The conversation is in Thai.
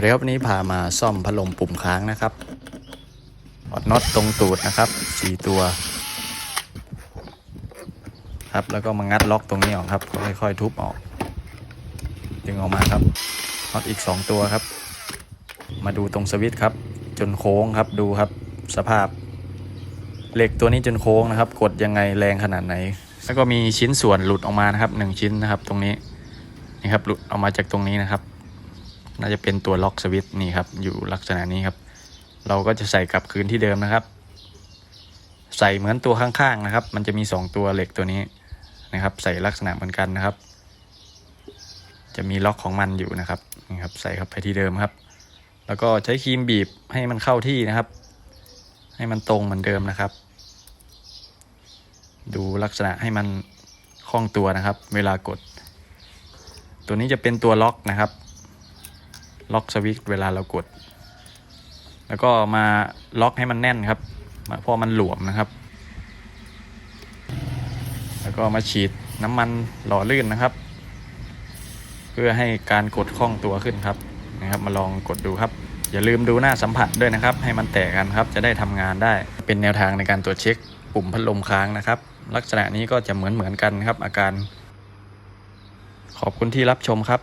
วัสดีครับวันนี้พามาซ่อมพัดลมปุ่มค้างนะครับอดน็อตตรงตูดนะครับสี่ตัวครับแล้วก็มางัดล็อกตรงนี้ออกครับค่อยๆทุบออก ดึงออกมาครับน็อตอีก 2 ตัวครับ มาดูตรงสวิตช์ครับ จนโค้งครับดูครับสภาพ เหล็กตัวนี้จนโค้งนะครับ กดยังไงแรงขนาดไหน แล้วก็มีชิ้นส่วนหลุดออกมานะครับหนึ่งชิ้นนะครับ ตรงนี้นี่ครับหลุดออกมาจากตรงนี้นะครับ น่าจะเป็นตัวล็อกสวิตช์นี่ครับ อยู่ลักษณะนี้ครับ เราก็จะใส่กลับคืนที่เดิมนะครับ ใส่เหมือนตัวข้างๆนะครับ มันจะมี 2 ตัวเหล็กตัวนี้นะครับ ใส่ลักษณะเหมือนกันนะครับ จะมีล็อกของมันอยู่นะครับนี่ครับ ใส่เข้าไปที่เดิมครับ แล้วก็ใช้ครีมบีบให้มันเข้าที่นะครับ ให้มันตรงเหมือนเดิมนะครับ ดูลักษณะให้มันคล่องตัวนะครับ เวลากด ตัวนี้จะเป็นตัวล็อกนะครับ ล็อกสวิตช์เวลาเรากด แล้วก็มาล็อกให้มันแน่นครับเพราะมันหลวมนะครับ แล้วก็มาฉีดน้ำมันหล่อลื่นนะครับ เพื่อให้การกดคล่องตัวขึ้นครับนะครับมาลองกดดูครับอย่าลืมดูหน้าสัมผัสด้วยนะครับ ให้มันแตกกันครับ จะได้ทำงานได้ เป็นแนวทางในการตรวจเช็ค ปุ่มพัดลมค้างนะครับ ลักษณะนี้ก็จะเหมือนเหมือนกันครับ อาการ ขอบคุณที่รับชมครับ